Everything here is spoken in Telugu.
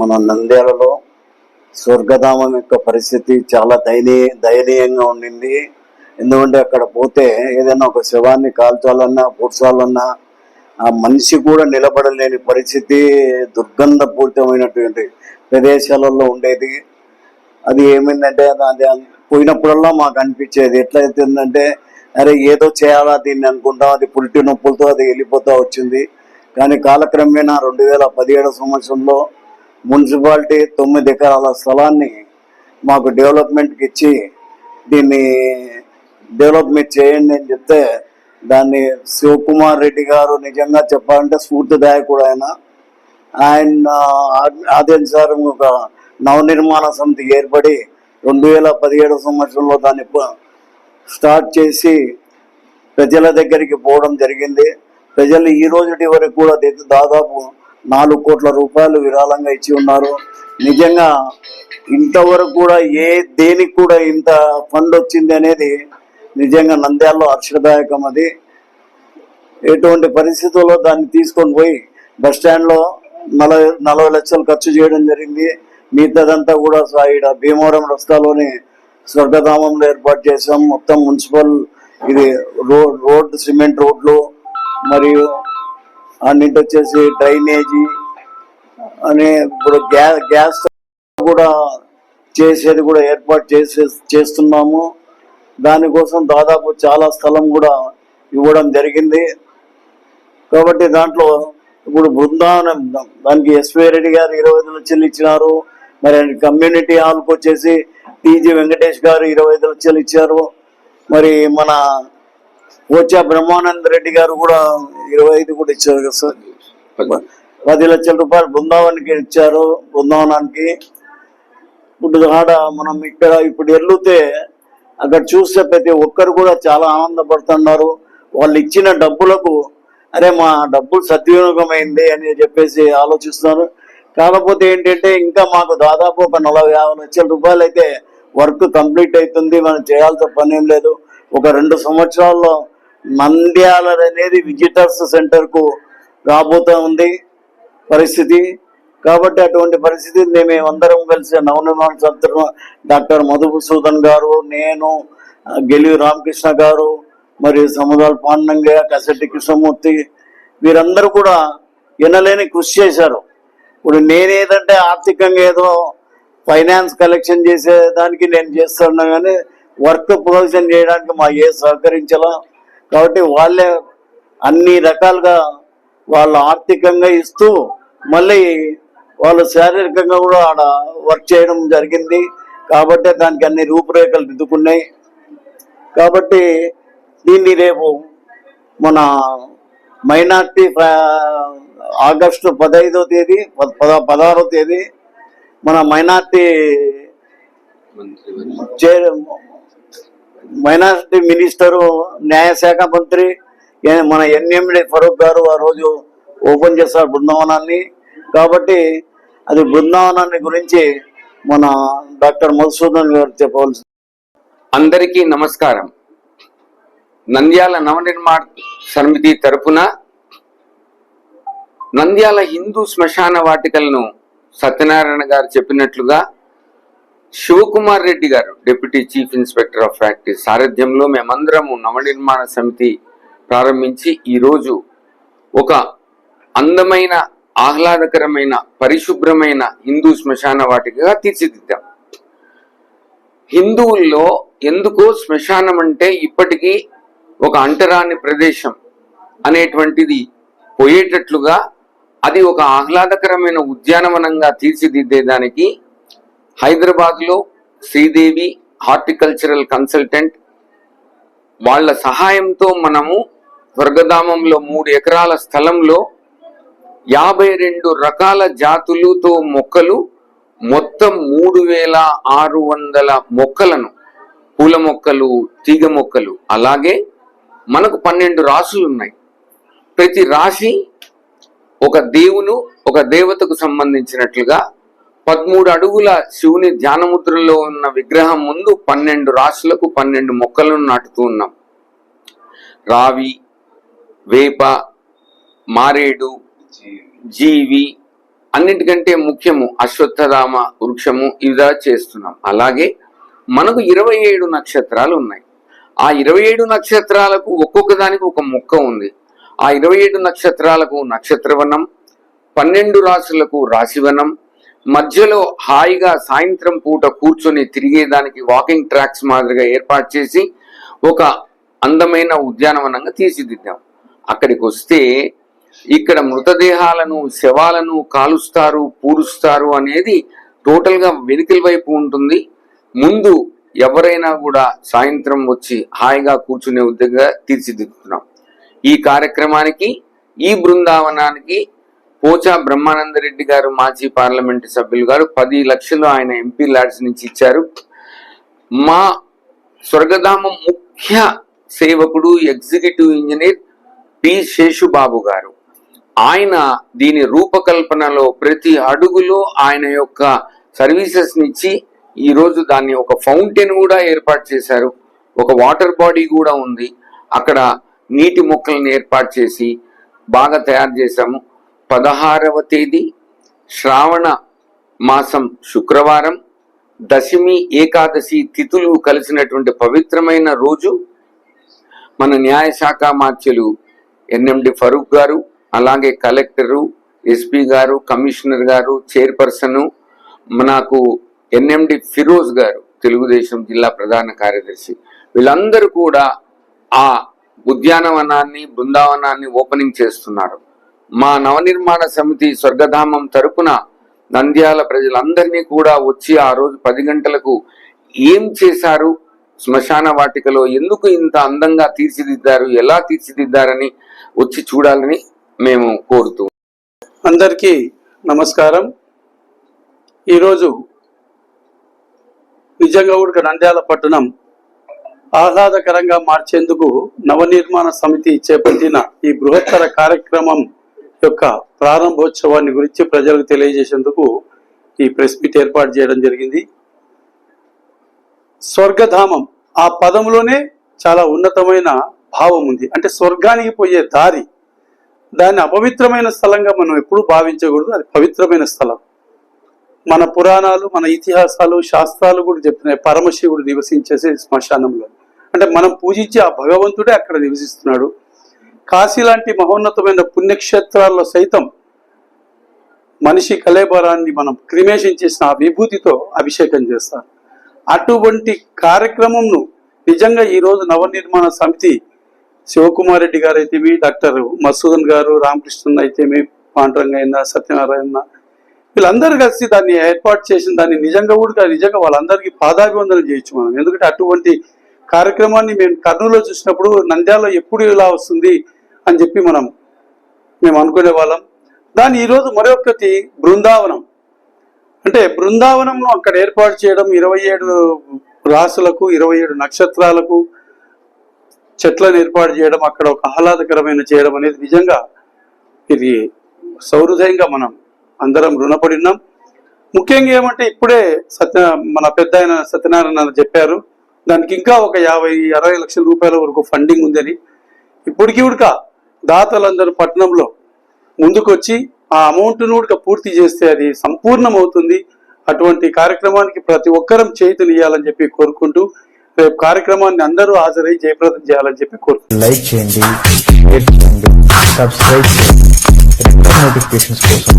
మన నంద్యాలలో స్వర్గధామం యొక్క పరిస్థితి చాలా దయనీయ దయనీయంగా ఉండింది. ఎందుకంటే అక్కడ పోతే ఏదైనా ఒక శవాన్ని కాల్చాలన్నా పూడ్చాలన్నా ఆ మనిషి కూడా నిలబడలేని పరిస్థితి దుర్గంధపూరితమైనటువంటి ప్రదేశాలలో ఉండేది. అది ఏమైందంటే అది పోయినప్పుడల్లా మాకు అనిపించేది. ఎట్లా అవుతుందంటే అరే ఏదో చేయాలా దీన్ని అనుకుంటాం అది పురిటి నొప్పులతో అది వెళ్ళిపోతూ వచ్చింది. కానీ కాలక్రమేణా రెండు వేల పదిహేడు సంవత్సరంలో మున్సిపాలిటీ తొమ్మిది ఎకరాల స్థలాన్ని మాకు డెవలప్మెంట్కి ఇచ్చి దీన్ని డెవలప్మెంట్ చేయండి అని చెప్తే దాన్ని శివకుమార్ రెడ్డి గారు నిజంగా చెప్పాలంటే స్ఫూర్తిదాయకుడు ఆయన. ఆయన ఆ- ఒక నవనిర్మాణ సమితి ఏర్పడి రెండు వేల పదిహేడు సంవత్సరంలో దాన్ని స్టార్ట్ చేసి ప్రజల దగ్గరికి పోవడం జరిగింది. ప్రజలు ఈ రోజుటి వరకు కూడా దాదాపు నాలుగు కోట్ల రూపాయలు విరాళంగా ఇచ్చి ఉన్నారు. నిజంగా ఇంతవరకు కూడా ఏ దేనికి కూడా ఇంత ఫండ్ వచ్చింది అనేది నిజంగా నంద్యాలలో హర్షదాయకం అది. ఎటువంటి పరిస్థితుల్లో దాన్ని తీసుకొని పోయి బస్ స్టాండ్లో నలభై నలభై లక్షలు ఖర్చు చేయడం జరిగింది. మిగతాదంతా కూడా ఇక్కడ ఈడ భీమవరం రస్తాలోని స్వర్గధామంలో ఏర్పాటు చేసాం మొత్తం మున్సిపల్ ఇది రోడ్ రోడ్ సిమెంట్ రోడ్లు మరియు అన్నింటి వచ్చేసి డ్రైనేజీ అనే ఇప్పుడు గ్యాస్ గ్యాస్ కూడా చేసేది కూడా ఏర్పాటు చేసే చేస్తున్నాము. దానికోసం దాదాపు చాలా స్థలం కూడా ఇవ్వడం జరిగింది. కాబట్టి దాంట్లో ఇప్పుడు బృందావనం దానికి ఎస్వీ రెడ్డి గారు ఇరవై ఐదు లక్షలు ఇచ్చినారు. మరి కమ్యూనిటీ హాల్కి వచ్చేసి టీజీ వెంకటేష్ గారు ఇరవై ఐదు లక్షలు ఇచ్చారు. మరి మన పోచా బ్రహ్మానంద రెడ్డి గారు కూడా ఇరవై ఐదు కూడా ఇచ్చారు కదా సార్? పది. లక్షల రూపాయలు బృందావనానికి ఇచ్చారు బృందావనానికి. ఇప్పుడు ఆడ మనం ఇక్కడ ఇప్పుడు వెళ్తే అక్కడ చూస్తే ప్రతి ఒక్కరు కూడా చాలా ఆనందపడుతున్నారు. వాళ్ళు ఇచ్చిన డబ్బులకు అరే మా డబ్బులు సద్వినియోగమైంది అని చెప్పేసి ఆలోచిస్తున్నారు. కాకపోతే ఏంటంటే ఇంకా మాకు దాదాపు ఒక నలభై యాభై లక్షల రూపాయలు అయితే వర్క్ కంప్లీట్ అవుతుంది. మనం చేయాల్సిన పని ఏం లేదు. ఒక రెండు సంవత్సరాల్లో నంద్యాల అనేది విజిటర్స్ సెంటర్కు రాబోతూ ఉంది పరిస్థితి. కాబట్టి అటువంటి పరిస్థితి మేమందరం కలిసి నవనిర్మాణ సంస్థ డాక్టర్ మధుసూదన్ గారు నేను గెలివి రామకృష్ణ గారు మరియు సముదాల పాండంగయ్య కసెట్టి కృష్ణమూర్తి వీరందరూ కూడా వినలేని కృషి చేశారు. ఇప్పుడు నేనేదంటే ఆర్థికంగా ఏదో ఫైనాన్స్ కలెక్షన్ చేసే దానికి నేను చేస్తున్నా కానీ వర్క్ ప్రొవిజన్ చేయడానికి మా ఏ సహకరించాలా. కాబట్టి వాళ్ళే అన్ని రకాలుగా వాళ్ళు ఆర్థికంగా ఇస్తూ మళ్ళీ వాళ్ళు శారీరకంగా కూడా ఆడ వర్క్ చేయడం జరిగింది. కాబట్టి దానికి అన్ని రూపురేఖలు దిద్దుకున్నాయి. కాబట్టి దీన్ని రేపు మన మైనార్టీ ఆగస్టు పదహైదో తేదీ పద పద- పదహారో తేదీ మన మైనార్టీ మైనారిటీ మినిస్టరు న్యాయశాఖ మంత్రి మన ఎన్ఎండి ఫరూక్ గారు ఆ రోజు ఓపెన్ చేస్తారు బృందావనాన్ని. కాబట్టి అది బృందావనాన్ని గురించి మన డాక్టర్ మధుసూదన్ గారు చెప్పవలసి అందరికీ నమస్కారం. నంద్యాల నవనిర్మాణ సమితి తరపున నంద్యాల హిందూ శ్మశాన వాటికలను సత్యనారాయణ గారు చెప్పినట్లుగా Shivakumar Reddy garu deputy chief inspector of factory సారథ్యంలో మేమందరము నవనిర్మాణ సమితి ప్రారంభించి ఈరోజు ఒక అందమైన ఆహ్లాదకరమైన పరిశుభ్రమైన హిందూ శ్మశాన వాటికగా తీర్చిదిద్దాం. హిందువుల్లో ఎందుకో శ్మశానం అంటే ఇప్పటికీ ఒక అంటరాని ప్రదేశం అనేటువంటిది పోయేటట్లుగా అది ఒక ఆహ్లాదకరమైన ఉద్యానవనంగా తీర్చిదిద్దేదానికి హైదరాబాద్లో శ్రీదేవి హార్టికల్చరల్ కన్సల్టెంట్. వాళ్ళ సహాయంతో మనము స్వర్గధామంలో మూడు ఎకరాల స్థలంలో యాభై రెండు రకాల జాతులతో మొక్కలు మొత్తం మూడు వేల ఆరు వందల మొక్కలను పూల మొక్కలు తీగ మొక్కలు అలాగే మనకు పన్నెండు రాసులు ఉన్నాయి. ప్రతి రాశి ఒక దేవును ఒక దేవతకు సంబంధించినట్లుగా పదమూడు అడుగుల శివుని ధ్యానముద్రలో ఉన్న విగ్రహం ముందు పన్నెండు రాశులకు పన్నెండు మొక్కలను నాటుతూ ఉన్నాం. రావి వేప మారేడు జీవి అన్నిటికంటే ముఖ్యము అశ్వత్థధామ వృక్షము ఇదా చేస్తున్నాం. అలాగే మనకు ఇరవై ఏడు నక్షత్రాలు ఉన్నాయి. ఆ ఇరవై ఏడు నక్షత్రాలకు ఒక్కొక్క దానికి ఒక మొక్క ఉంది. ఆ ఇరవై ఏడు నక్షత్రాలకు నక్షత్రవనం పన్నెండు రాశులకు రాశివనం మధ్యలో హాయిగా సాయంత్రం పూట కూర్చొని తిరిగేదానికి వాకింగ్ ట్రాక్స్ మాదిరిగా ఏర్పాటు చేసి ఒక అందమైన ఉద్యానవనంగా తీర్చిదిద్దాం. అక్కడికి వస్తే ఇక్కడ మృతదేహాలను శవాలను కాలుస్తారు పూరుస్తారు అనేది టోటల్గా వెనుకల వైపు ఉంటుంది. ముందు ఎవరైనా కూడా సాయంత్రం వచ్చి హాయిగా కూర్చునే ఉద్యోగంగా తీర్చిదిద్దుతున్నాం. ఈ కార్యక్రమానికి ఈ బృందావనానికి పోచా బ్రహ్మానంద రెడ్డి గారు మాజీ పార్లమెంట్ సభ్యులు గారు పది లక్షలు ఆయన ఎంపీ ల్యాడ్స్ నుంచి ఇచ్చారు. మా స్వర్గధామం ముఖ్య సేవకుడు ఎగ్జిక్యూటివ్ ఇంజనీర్ పి శేషుబాబు గారు. ఆయన దీని రూపకల్పనలో ప్రతి అడుగులో ఆయన యొక్క సర్వీసెస్ నిచ్చి ఈరోజు దాన్ని ఒక ఫౌంటైన్ కూడా ఏర్పాటు చేశారు. ఒక వాటర్ బాడీ కూడా ఉంది. అక్కడ నీటి మొక్కలను ఏర్పాటు చేసి బాగా తయారు చేశాము. పదహారవ తేదీ శ్రావణ మాసం శుక్రవారం. దశమి ఏకాదశి తిథులు కలిసినటువంటి పవిత్రమైన రోజు. మన న్యాయశాఖ మార్చులు ఎన్ఎండి ఫరూక్ గారు అలాగే collector SP garu commissioner garu chairperson మనకు ఎన్ఎండి ఫిరోజ్ గారు తెలుగుదేశం జిల్లా ప్రధాన కార్యదర్శి. వీళ్ళందరూ కూడా ఆ ఉద్యానవనాన్ని బృందావనాన్ని ఓపెనింగ్ చేస్తున్నారు. మా నవనిర్మాణ సమితి స్వర్గధామం తరపున నంద్యాల ప్రజలందరినీ కూడా వచ్చి ఆ రోజు పది గంటలకు ఏం చేశారు? శ్మశాన వాటికలో ఎందుకు ఇంత అందంగా తీర్చిదిద్దారు? ఎలా తీర్చిదిద్దారని వచ్చి చూడాలని మేము కోరుతూ అందరికీ నమస్కారం. ఈరోజు నిజంగా కూడా నంద్యాల పట్టణం ఆహ్లాదకరంగా మార్చేందుకు నవనిర్మాణ సమితి చేపట్టిన ఈ బృహత్తర కార్యక్రమం యొక్క ప్రారంభోత్సవాన్ని గురించి ప్రజలకు తెలియజేసేందుకు ఈ ప్రెస్ మీట్ ఏర్పాటు చేయడం జరిగింది. స్వర్గధామం ఆ పదంలోనే చాలా ఉన్నతమైన భావం ఉంది. అంటే స్వర్గానికి పోయే దారి దాన్ని అపవిత్రమైన స్థలంగా మనం ఎప్పుడూ భావించకూడదు. అది పవిత్రమైన స్థలం. మన పురాణాలు మన ఇతిహాసాలు శాస్త్రాలు కూడా చెప్తున్నాయి. పరమశివుడు నివసించేసే శ్మశానంలో. అంటే మనం పూజించే ఆ భగవంతుడే అక్కడ నివసిస్తున్నాడు. కాశీ లాంటి మహోన్నతమైన పుణ్యక్షేత్రాల్లో సైతం మనిషి కలేబరాన్ని మనం క్రిమేషన్ చేసిన ఆ విభూతితో అభిషేకం చేస్తారు. అటువంటి కార్యక్రమంను నిజంగా ఈ రోజు నవనిర్మాణ సమితి శివకుమార్ రెడ్డి గారు అయితేమి డాక్టర్ మసూదన్ గారు రామకృష్ణన్ అయితేమి పాండురంగయ్య సత్యనారాయణ వీళ్ళందరూ కలిసి దాన్ని ఏర్పాటు చేసిన దాన్ని నిజంగా కూడా నిజంగా వాళ్ళందరికీ పాదాభివందనం చేయొచ్చు మనం. ఎందుకంటే అటువంటి కార్యక్రమాన్ని మేము కర్నూలులో చూసినప్పుడు నంద్యాలలో ఎప్పుడు ఇలా వస్తుంది అని చెప్పి మనం మేము అనుకునే వాళ్ళం. దాన్ని ఈరోజు మరొకటి బృందావనం. అంటే బృందావనంను అక్కడ ఏర్పాటు చేయడం ఇరవై ఏడు రాసులకు ఇరవై ఏడు నక్షత్రాలకు చెట్లను ఏర్పాటు చేయడం అక్కడ ఒక ఆహ్లాదకరమైన చేయడం అనేది నిజంగా ఇది సౌహృదయంగా మనం అందరం రుణపడినాం ఉన్నాం. ముఖ్యంగా ఏమంటే ఇప్పుడే సత్య మన పెద్ద ఆయన సత్యనారాయణ చెప్పారు దానికి ఇంకా ఒక యాభై అరవై లక్షల రూపాయల వరకు ఫండింగ్ ఉందని. ఇప్పటికీ ఉడక దాతలందరూ పట్టణంలో ముందుకొచ్చి ఆ అమౌంట్ను కూడా పూర్తి చేస్తే అది సంపూర్ణమవుతుంది. అటువంటి కార్యక్రమానికి ప్రతి ఒక్కరం చేతునియాలని చెప్పి కోరుకుంటూ రేపు కార్యక్రమాన్ని అందరూ హాజరై జయప్రదం చేయాలని చెప్పి కోరుకుంటున్నాను లైక్ చేయండి సబ్స్క్రైబ్ చేయండి. నోటిఫికేషన్స్ కోసం